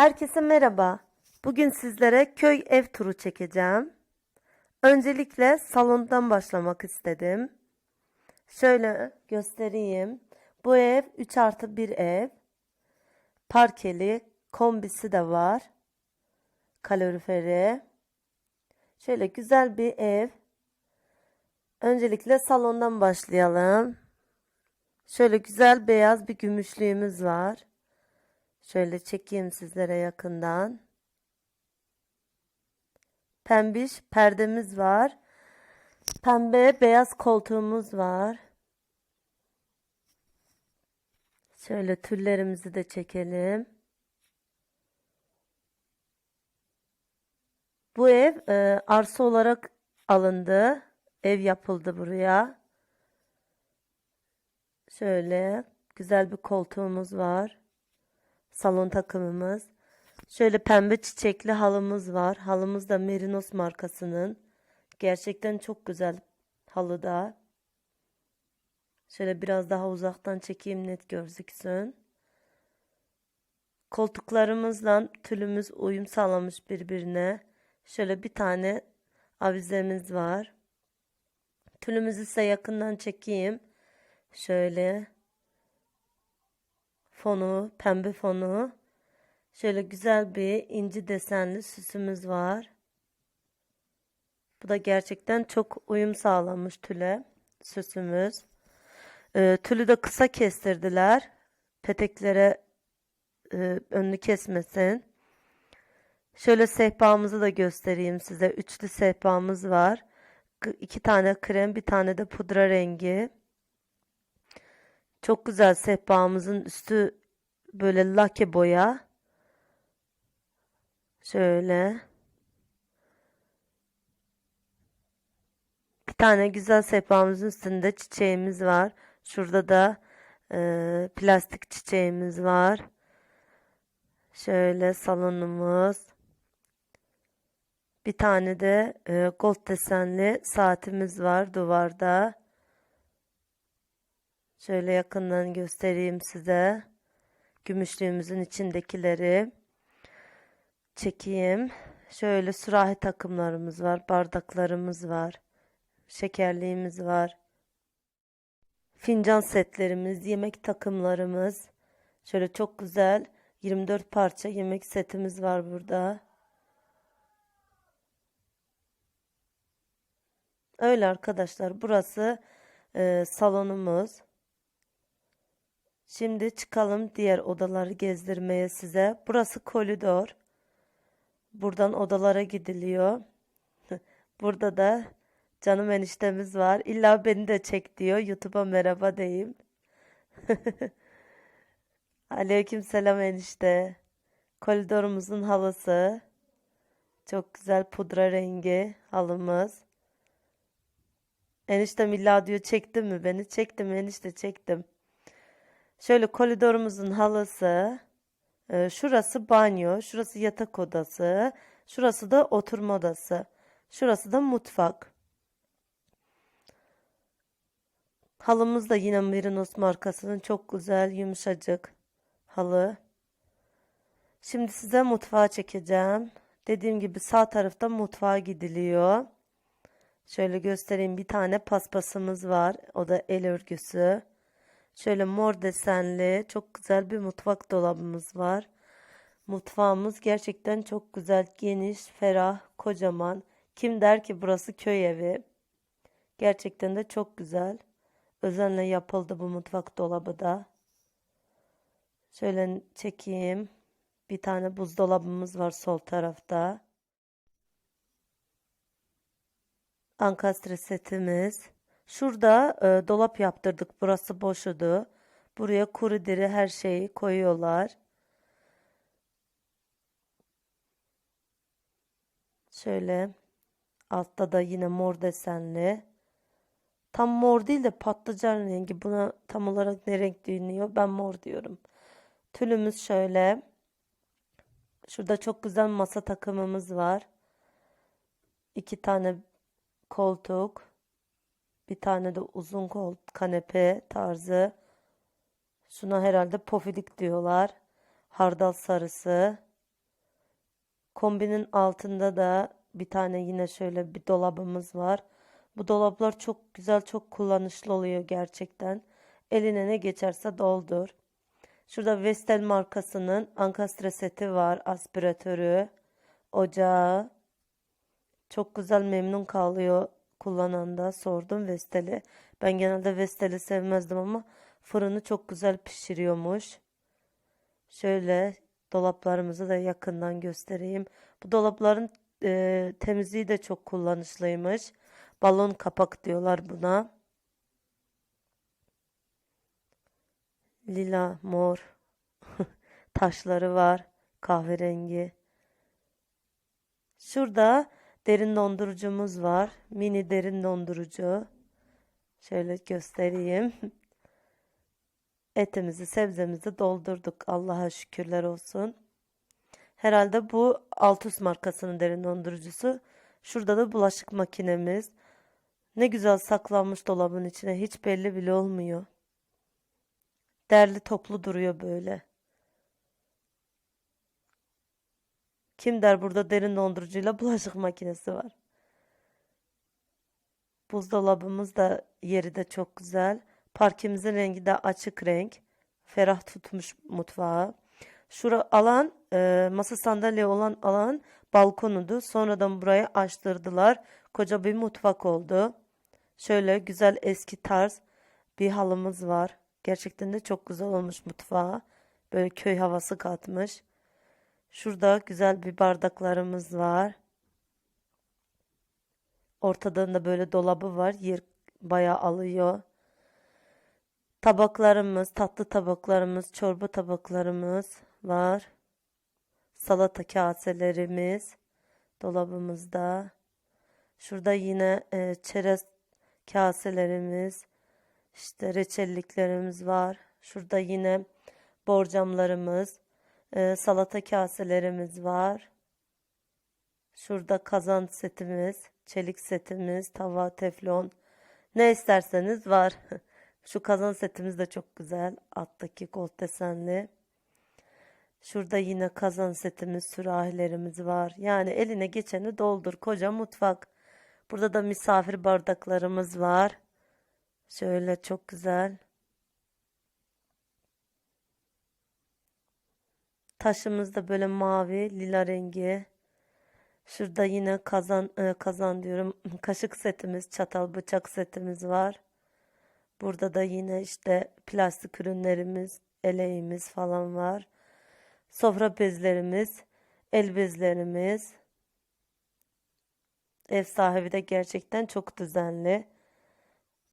Herkese merhaba. Bugün sizlere köy ev turu çekeceğim. Öncelikle salondan başlamak istedim. Şöyle göstereyim. Bu ev 3 artı 1 ev. Parkeli, kombisi de var. Kaloriferi. Şöyle güzel bir ev. Öncelikle salondan başlayalım. Şöyle güzel beyaz bir gümüşlüğümüz var. Şöyle çekeyim sizlere yakından. Pembiş perdemiz var. Pembe beyaz koltuğumuz var. Şöyle tüllerimizi de çekelim. Bu ev e, arsa olarak alındı. Ev yapıldı buraya. Şöyle güzel bir koltuğumuz var. Salon takımımız. Şöyle pembe çiçekli halımız var. Halımız da Merinos markasının. Gerçekten çok güzel halı da. Şöyle biraz daha uzaktan çekeyim net gözüksün. Koltuklarımızla tülümüz uyum sağlamış birbirine. Şöyle bir tane avizemiz var. Tülümüzü ise yakından çekeyim. Şöyle fonu, pembe fonu. Şöyle güzel bir inci desenli süsümüz var. Bu da gerçekten çok uyum sağlamış tüle süsümüz. Ee, tülü de kısa kestirdiler. Peteklere e, önünü kesmesin. Şöyle sehpamızı da göstereyim size. Üçlü sehpamız var. İki tane krem, bir tane de pudra rengi. Çok güzel sehpamızın üstü böyle lake boya. Şöyle. Bir tane güzel sehpamızın üstünde çiçeğimiz var. Şurada da e, plastik çiçeğimiz var. Şöyle salonumuz. Bir tane de e, gold desenli saatimiz var duvarda. Şöyle yakından göstereyim size. Gümüşlüğümüzün içindekileri. Çekeyim. Şöyle sürahi takımlarımız var. Bardaklarımız var. Şekerliğimiz var. Fincan setlerimiz, yemek takımlarımız. Şöyle çok güzel 24 parça yemek setimiz var burada. Öyle arkadaşlar. Burası e, salonumuz. Şimdi çıkalım diğer odaları gezdirmeye size. Burası koridor. Buradan odalara gidiliyor. Burada da canım eniştemiz var. İlla beni de çek diyor. YouTube'a merhaba diyeyim. Aleykümselam enişte. Koridorumuzun halısı. Çok güzel pudra rengi halımız. Eniştem illa diyor çektin mi beni? Çektim enişte çektim. Şöyle koridorumuzun halısı. Ee, şurası banyo. Şurası yatak odası. Şurası da oturma odası. Şurası da mutfak. Halımız da yine Merinos markasının çok güzel yumuşacık halı. Şimdi size mutfağı çekeceğim. Dediğim gibi sağ tarafta mutfağa gidiliyor. Şöyle göstereyim bir tane paspasımız var. O da el örgüsü. Şöyle mor desenli çok güzel bir mutfak dolabımız var. Mutfağımız gerçekten çok güzel, geniş, ferah, kocaman. Kim der ki burası köy evi? Gerçekten de çok güzel. Özenle yapıldı bu mutfak dolabı da. Şöyle çekeyim. Bir tane buzdolabımız var sol tarafta. Ankastre setimiz. Şurada e, dolap yaptırdık. Burası boşudu. Buraya kuru deri her şeyi koyuyorlar. Şöyle altta da yine mor desenli. Tam mor değil de patlıcan rengi. Buna tam olarak ne renk deniyor? Ben mor diyorum. Tülümüz şöyle. Şurada çok güzel masa takımımız var. İki tane koltuk. Bir tane de uzun kol kanepe tarzı. Şuna herhalde pofidik diyorlar. Hardal sarısı. Kombinin altında da bir tane yine şöyle bir dolabımız var. Bu dolaplar çok güzel, çok kullanışlı oluyor gerçekten. Eline ne geçerse doldur. Şurada Vestel markasının ankastre seti var. Aspiratörü, ocağı. Çok güzel memnun kalıyor kullanan da. Sordum Vestel'i. Ben genelde Vestel'i sevmezdim ama fırını çok güzel pişiriyormuş. Şöyle dolaplarımızı da yakından göstereyim. Bu dolapların e, temizliği de çok kullanışlıymış. Balon kapak diyorlar buna. Lila, mor taşları var. Kahverengi. Şurada derin dondurucumuz var. Mini derin dondurucu. Şöyle göstereyim. Etimizi, sebzemizi doldurduk. Allah'a şükürler olsun. Herhalde bu Altus markasının derin dondurucusu. Şurada da bulaşık makinemiz. Ne güzel saklanmış dolabın içine. Hiç belli bile olmuyor. Derli toplu duruyor böyle. Kim der burada derin dondurucuyla bulaşık makinesi var. Buzdolabımız da yeri de çok güzel. Parkemizin rengi de açık renk. Ferah tutmuş mutfağı. Şura alan e, masa sandalye olan alan balkonudu. Sonradan burayı açtırdılar. Koca bir mutfak oldu. Şöyle güzel eski tarz bir halımız var. Gerçekten de çok güzel olmuş mutfağa. Böyle köy havası katmış. Şurada güzel bir bardaklarımız var. Ortadan da böyle dolabı var. Yer bayağı alıyor. Tabaklarımız, tatlı tabaklarımız, çorba tabaklarımız var. Salata kaselerimiz dolabımızda. Şurada yine e, çerez kaselerimiz, işte reçelliklerimiz var. Şurada yine borcamlarımız, e, salata kaselerimiz var. Şurada kazan setimiz, çelik setimiz, tava, teflon. Ne isterseniz var. Şu kazan setimiz de çok güzel. Alttaki gold desenli. Şurada yine kazan setimiz, sürahilerimiz var. Yani eline geçeni doldur. Koca mutfak. Burada da misafir bardaklarımız var. Şöyle çok güzel. Taşımız da böyle mavi, lila rengi. Şurada yine kazan e, kazan diyorum. Kaşık setimiz, çatal bıçak setimiz var. Burada da yine işte plastik ürünlerimiz, eleğimiz falan var. Sofra bezlerimiz, el bezlerimiz. Ev sahibi de gerçekten çok düzenli.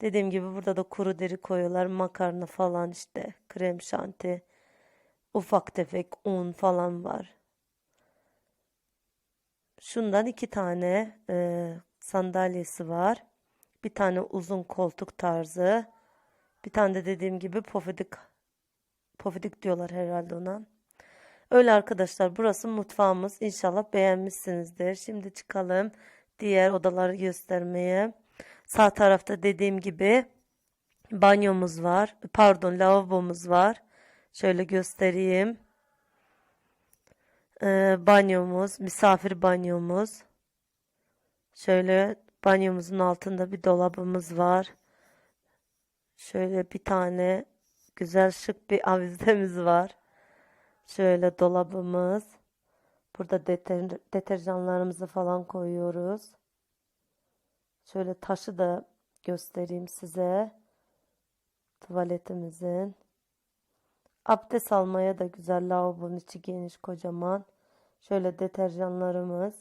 Dediğim gibi burada da kuru deri koyuyorlar. Makarna falan işte. Krem şanti. Ufak tefek un falan var. Şundan iki tane e, sandalyesi var. Bir tane uzun koltuk tarzı. Bir tane de dediğim gibi pofidik pofidik diyorlar herhalde ona. Öyle arkadaşlar burası mutfağımız. İnşallah beğenmişsinizdir. Şimdi çıkalım diğer odaları göstermeye. Sağ tarafta dediğim gibi banyomuz var. Pardon lavabomuz var. Şöyle göstereyim. Ee, banyomuz, misafir banyomuz. Şöyle banyomuzun altında bir dolabımız var. Şöyle bir tane güzel şık bir avizemiz var. Şöyle dolabımız. Burada deter, deterjanlarımızı falan koyuyoruz. Şöyle taşı da göstereyim size. Tuvaletimizin. Abdest almaya da güzel. Lavabonun içi geniş kocaman. Şöyle deterjanlarımız.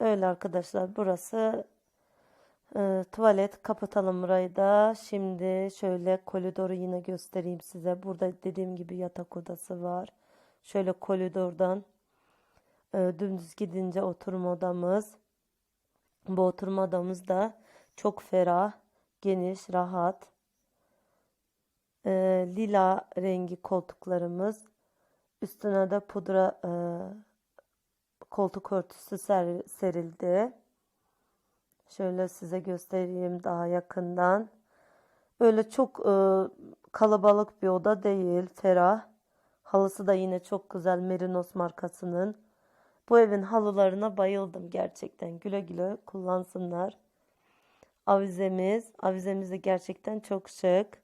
Öyle arkadaşlar. Burası e, tuvalet. Kapatalım burayı da. Şimdi şöyle koridoru yine göstereyim size. Burada dediğim gibi yatak odası var. Şöyle koridordan e, dümdüz gidince oturma odamız. Bu oturma odamız da çok ferah, geniş, rahat. E, lila rengi koltuklarımız. Üstüne de pudra e, koltuk örtüsü ser, serildi. Şöyle size göstereyim daha yakından. Öyle çok e, kalabalık bir oda değil, ferah. Halısı da yine çok güzel Merinos markasının. Bu evin halılarına bayıldım gerçekten. Güle güle kullansınlar. Avizemiz. Avizemiz de gerçekten çok şık.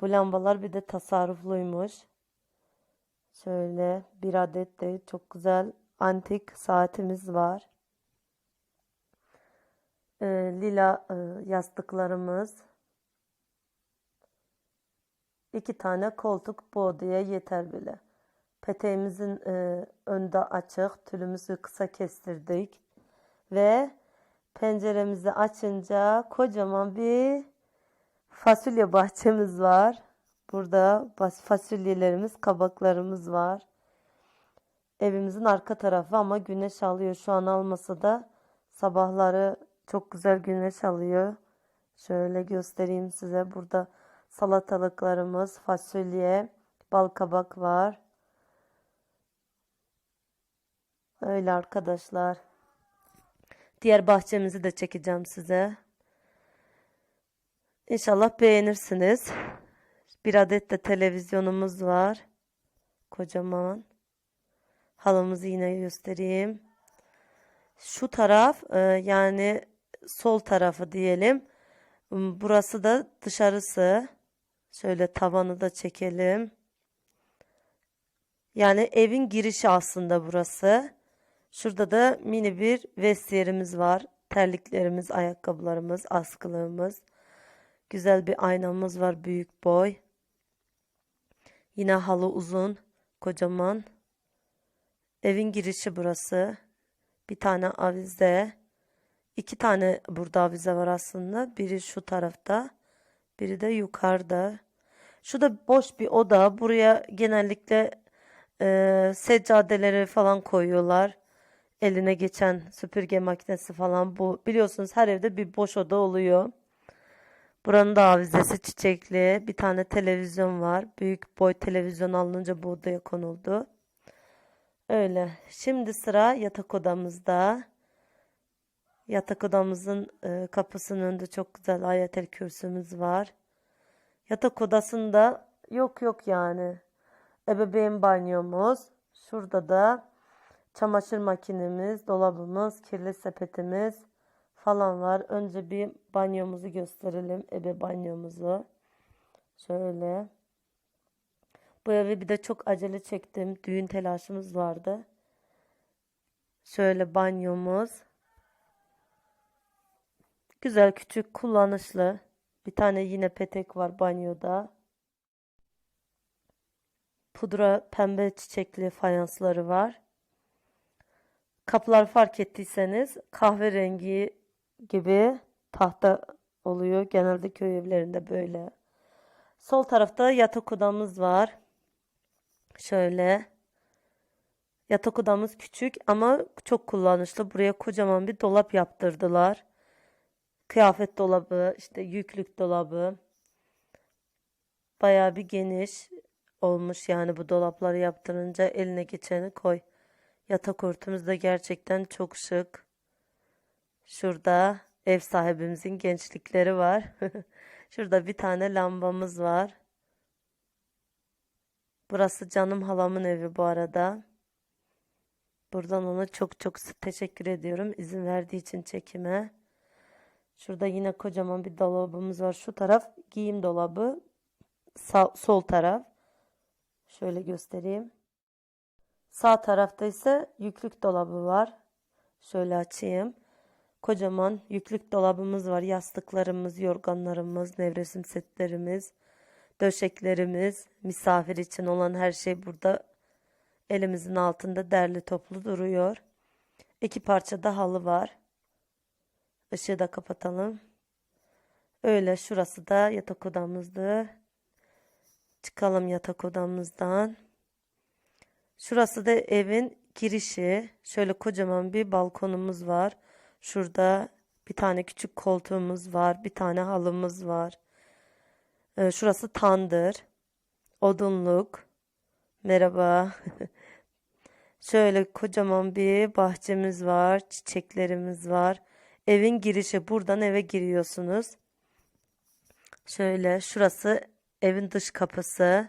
Bu lambalar bir de tasarrufluymuş. Şöyle bir adet de çok güzel antik saatimiz var. Ee, lila e, yastıklarımız. İki tane koltuk bu yeter bile. Peteğimizin e, önde açık, tülümüzü kısa kestirdik. Ve penceremizi açınca kocaman bir fasulye bahçemiz var. Burada fasulyelerimiz, kabaklarımız var. Evimizin arka tarafı ama güneş alıyor. Şu an almasa da sabahları çok güzel güneş alıyor. Şöyle göstereyim size. Burada salatalıklarımız, fasulye, bal kabak var. Öyle arkadaşlar. Diğer bahçemizi de çekeceğim size. İnşallah beğenirsiniz. Bir adet de televizyonumuz var. Kocaman. Halımızı yine göstereyim. Şu taraf e, yani sol tarafı diyelim. Hmm, Burası da dışarısı. Şöyle tavanı da çekelim. Yani evin girişi aslında burası. Şurada da mini bir vestiyerimiz var. Terliklerimiz, ayakkabılarımız, askılığımız. Güzel bir aynamız var büyük boy. Yine halı uzun, kocaman. Evin girişi burası. Bir tane avize. İki tane burada avize var aslında. Biri şu tarafta, biri de yukarıda. Şu da boş bir oda. Buraya genellikle e, seccadeleri falan koyuyorlar. Eline geçen süpürge makinesi falan bu. Biliyorsunuz her evde bir boş oda oluyor. Buranın da avizesi çiçekli. Bir tane televizyon var. Büyük boy televizyon alınınca bu odaya konuldu. Öyle. Şimdi sıra yatak odamızda. Yatak odamızın e, kapısının önünde çok güzel ayetel kürsümüz var. Yatak odasında yok yok yani. Ebeveyn banyomuz. Şurada da çamaşır makinemiz, dolabımız, kirli sepetimiz falan var. Önce bir banyomuzu gösterelim. Ebe banyomuzu. Şöyle. Bu evi bir de çok acele çektim. Düğün telaşımız vardı. Şöyle banyomuz. Güzel, küçük, kullanışlı. Bir tane yine petek var banyoda. Pudra pembe çiçekli fayansları var. Kapılar fark ettiyseniz kahverengi gibi tahta oluyor. Genelde köy evlerinde böyle. Sol tarafta yatak odamız var. Şöyle. Yatak odamız küçük ama çok kullanışlı. Buraya kocaman bir dolap yaptırdılar. Kıyafet dolabı, işte yüklük dolabı. Bayağı bir geniş olmuş yani bu dolapları yaptırınca eline geçeni koy. Yatak örtümüz de gerçekten çok şık. Şurada ev sahibimizin gençlikleri var. Şurada bir tane lambamız var. Burası canım halamın evi bu arada. Buradan ona çok çok teşekkür ediyorum izin verdiği için çekime. Şurada yine kocaman bir dolabımız var. Şu taraf giyim dolabı. Sağ, sol taraf. Şöyle göstereyim. Sağ tarafta ise yüklük dolabı var. Şöyle açayım. Kocaman yüklük dolabımız var. Yastıklarımız, yorganlarımız, nevresim setlerimiz, döşeklerimiz, misafir için olan her şey burada elimizin altında derli toplu duruyor. İki parça da halı var. Işığı da kapatalım. Öyle şurası da yatak odamızdı. Çıkalım yatak odamızdan. Şurası da evin girişi. Şöyle kocaman bir balkonumuz var. Şurada bir tane küçük koltuğumuz var. Bir tane halımız var. Ee, şurası tandır. Odunluk. Merhaba. Şöyle kocaman bir bahçemiz var. Çiçeklerimiz var. Evin girişi. Buradan eve giriyorsunuz. Şöyle şurası evin dış kapısı.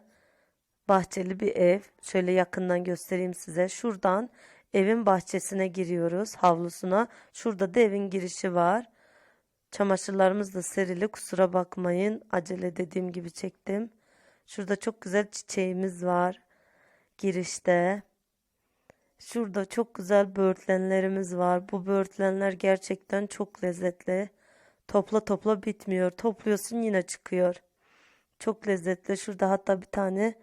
bahçeli bir ev. Şöyle yakından göstereyim size. Şuradan evin bahçesine giriyoruz, havlusuna. Şurada da evin girişi var. Çamaşırlarımız da serili. Kusura bakmayın. Acele dediğim gibi çektim. Şurada çok güzel çiçeğimiz var. Girişte. Şurada çok güzel böğürtlenlerimiz var. Bu böğürtlenler gerçekten çok lezzetli. Topla topla bitmiyor. Topluyorsun yine çıkıyor. Çok lezzetli. Şurada hatta bir tane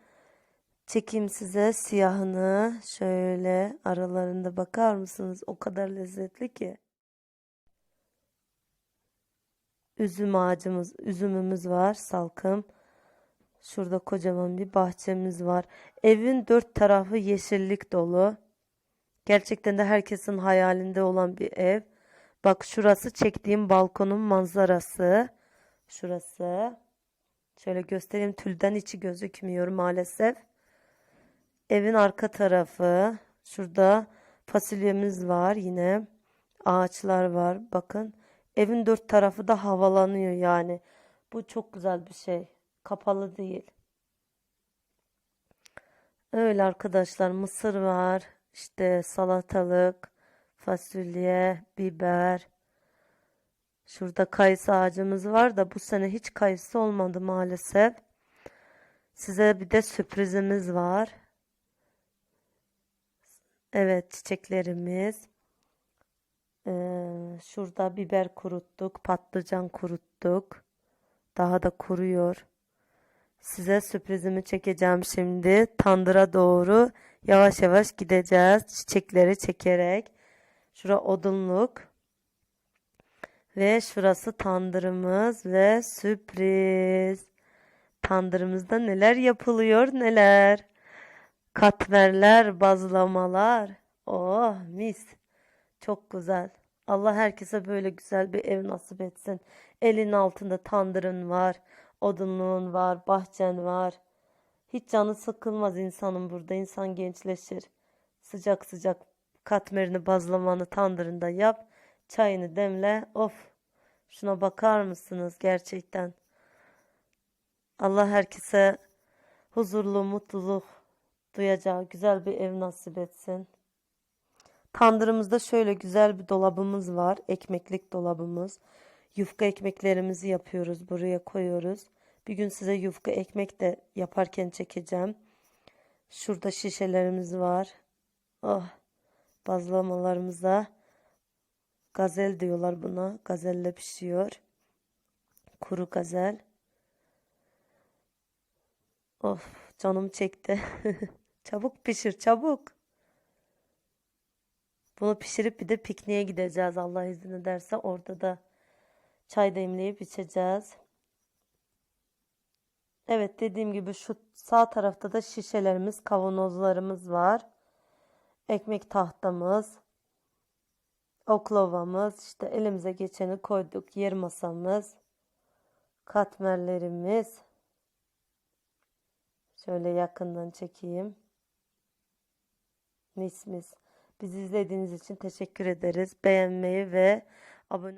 çekeyim size siyahını. Şöyle aralarında bakar mısınız? O kadar lezzetli ki. Üzüm ağacımız, üzümümüz var, salkım. Şurada kocaman bir bahçemiz var. Evin dört tarafı yeşillik dolu. Gerçekten de herkesin hayalinde olan bir ev. Bak şurası çektiğim balkonun manzarası. Şurası. Şöyle göstereyim. Tülden içi gözükmüyor maalesef. Evin arka tarafı. Şurada fasulyemiz var yine. Ağaçlar var. Bakın. Evin dört tarafı da havalanıyor yani. Bu çok güzel bir şey. Kapalı değil. Öyle arkadaşlar mısır var. İşte salatalık, fasulye, biber. Şurada kayısı ağacımız var da bu sene hiç kayısı olmadı maalesef. Size bir de sürprizimiz var. Evet çiçeklerimiz. Ee, şurada biber kuruttuk, patlıcan kuruttuk. Daha da kuruyor. Size sürprizimi çekeceğim şimdi. Tandıra doğru yavaş yavaş gideceğiz. Çiçekleri çekerek. Şura odunluk. Ve şurası tandırımız ve sürpriz. Tandırımızda neler yapılıyor neler. Katmerler, bazlamalar. Oh mis. Çok güzel. Allah herkese böyle güzel bir ev nasip etsin. Elin altında tandırın var, odunluğun var, bahçen var. Hiç canı sıkılmaz insanın burada. İnsan gençleşir. Sıcak sıcak katmerini, bazlamanı tandırında yap. Çayını demle. Of. Şuna bakar mısınız gerçekten? Allah herkese huzurlu, mutluluk duyacağı güzel bir ev nasip etsin. Tandırımızda şöyle güzel bir dolabımız var. Ekmeklik dolabımız. Yufka ekmeklerimizi yapıyoruz. Buraya koyuyoruz. Bir gün size yufka ekmek de yaparken çekeceğim. Şurada şişelerimiz var. Oh. Bazlamalarımıza gazel diyorlar buna. Gazelle pişiyor. Kuru gazel. Of canım çekti. Çabuk pişir çabuk. Bunu pişirip bir de pikniğe gideceğiz Allah izin ederse. Orada da çay demleyip içeceğiz. Evet dediğim gibi şu sağ tarafta da şişelerimiz, kavanozlarımız var. Ekmek tahtamız, oklavamız, işte elimize geçeni koyduk. Yer masamız, katmerlerimiz. Şöyle yakından çekeyim. Mis. Bizi izlediğiniz için teşekkür ederiz. Beğenmeyi ve abone